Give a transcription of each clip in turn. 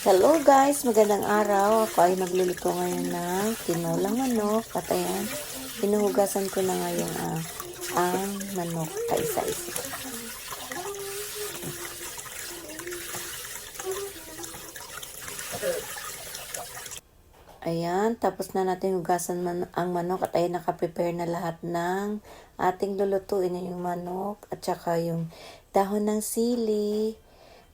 Hello guys, magandang araw. Ako ay magluluto ngayon ng tinolang manok. At ayan, pinuhugasan ko na ngayon ang, ang manok kaisa-isa. Ayan, tapos na natin hugasan man, ang manok at ayan nakaprepare na lahat ng ating lulutuin na yung manok at saka yung dahon ng sili.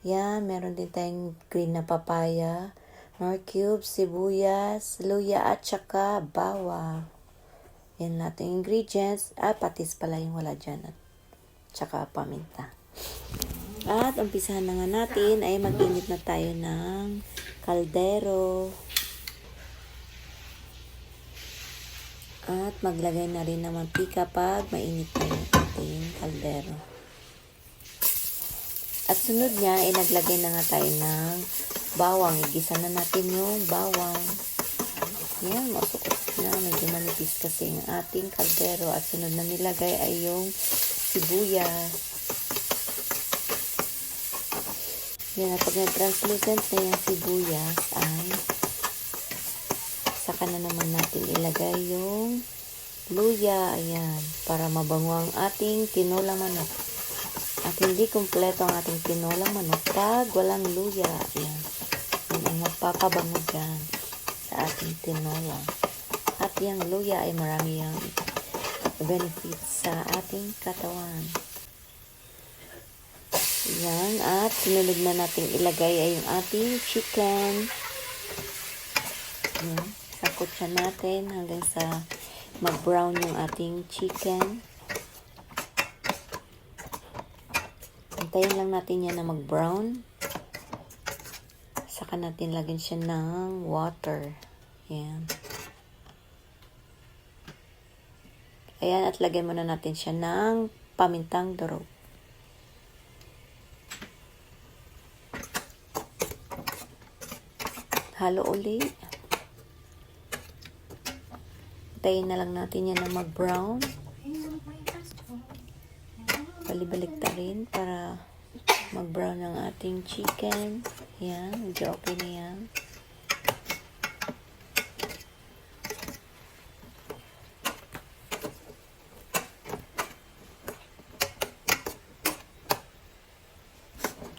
Yan, meron din tayong green na papaya, nor cubes, sibuyas, luya at saka bawang. Yan nating ingredients. Ah, patis pala yung wala dyan. At saka paminta. At umpisahan na nga natin ay mag-init na tayo ng kaldero. At maglagay na rin ng mantika pag mainit na yung ating kaldero. At sunod niya, ay naglagay na nga tayo ng bawang. Igisa na natin yung bawang. Yan, masukot na. Medyo manipis kasi yung ating kaldero. At sunod na nilagay ay yung sibuyas. Yan, at pag na-translucent na yung sibuyas, ay saka na naman natin ilagay yung luya. Ayan, para mabango ang ating tinolang manok. At hindi kumpleto ang ating tinolang manok pag walang luya. Ayan. Yan ang magpapabango dyan sa ating tinola. At yung luya ay marami yung benefits sa ating katawan. Yan. At sinunod na natin ilagay ay yung ating chicken. Yan. Sakot siya natin hanggang sa mag-brown yung ating chicken. Antayin lang natin yan na mag-brown. Saka natin lagyan siya ng water. Yan. Ayan, at lagyan muna natin siya ng pamintang durog. Halo uli. Tayin na lang natin yan na mag-brown. Balibalik ta rin para mag-brown ang ating chicken. Yan, medyo okay na yan.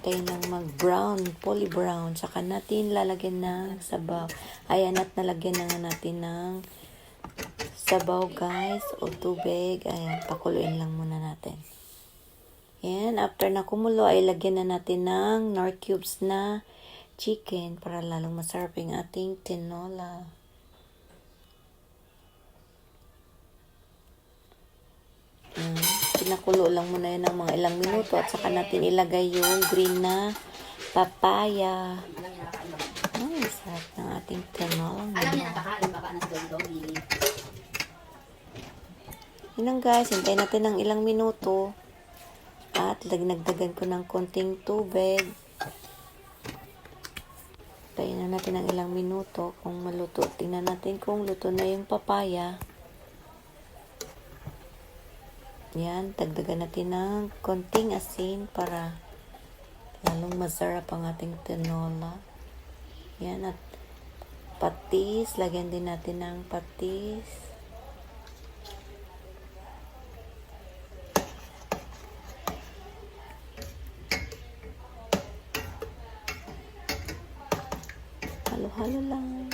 Tayo nang mag-brown, fully brown. Saka natin lalagyan ng sabaw. Ayan at nalagyan na nga natin ng sabaw guys o tubig. Ayan, pakuluin lang muna natin. Yan, after na kumulo ay lagyan na natin ng nor cubes na chicken para lalong masarap yung ating tinola. Yan, pinakulo lang muna yan ng mga ilang minuto at saka natin ilagay yung green na papaya. Ay, sarap ng ating tinola. Alam niya, nakakain baka na sa dong Yun lang guys, hintayin natin ng ilang minuto. At dagnagdagan ko ng konting tubig. Hintayin na natin ng ilang minuto kung maluto. Tingnan natin kung luto na yung papaya. Yan, dagdagan natin ng konting asin para lalong masarap ang ating tinola. Yan, at patis. Lagyan din natin ng patis. Halo-halo lang.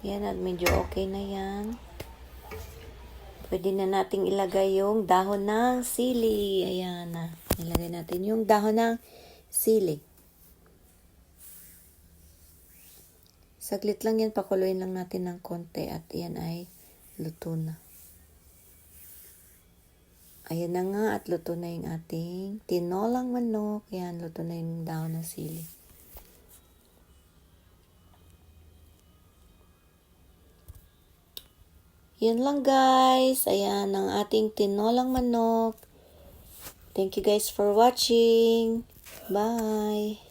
Yan at medyo okay na yan. Pwede na nating ilagay yung dahon ng sili. Ayan na. Ilagay natin yung dahon ng sili. Saglit lang yan. Pakuluin lang natin ng konti at yan ay luto na. Ayan na nga at luto na yung ating tinolang manok. Yan, luto na yung dahon ng sili. Yan lang guys. Ayan ang ating tinolang manok. Thank you guys for watching. Bye.